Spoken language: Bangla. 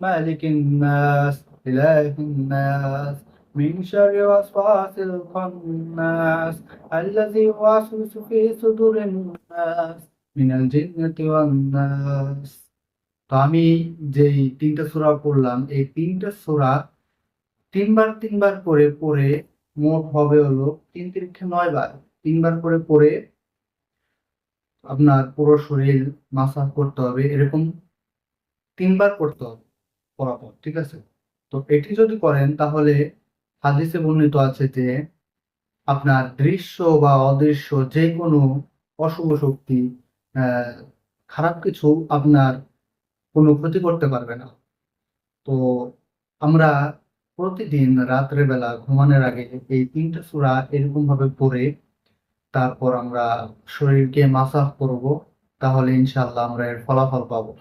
مالك الناس إله الناس من شر وسواس الخناس الذي يوسوس في صدور الناس من الجنة والناس তো আমি যেই তিনটা সূরা পড়লাম এই তিনটা সূরা তিনবার তিনবার করে পড়ে মোট হবে হলো তিন তিরিখে নয় বার তিনবার করে পড়ে আপনার পুরো শরীর মাসাজ করতে হবে এরকম তিনবার করতে হবে পরাপর, ঠিক আছে? তো এটি যদি করেন, তাহলে হাদিসে বর্ণিত আছে যে আপনার দৃশ্য বা অদৃশ্য যে কোনো অশুভ শক্তি খারাপ কিছু আপনার কোনো ক্ষতি করতে পারবে না। তো আমরা প্রতিদিন রাত্রে বেলা ঘুমানোর আগে এই তিনটা সূরা এরকম ভাবে পড়ে তারপর আমরা শরীরকে মাসাজ করব, তাহলে ইনশাআল্লাহ আমরা এর ফলাফল পাবো।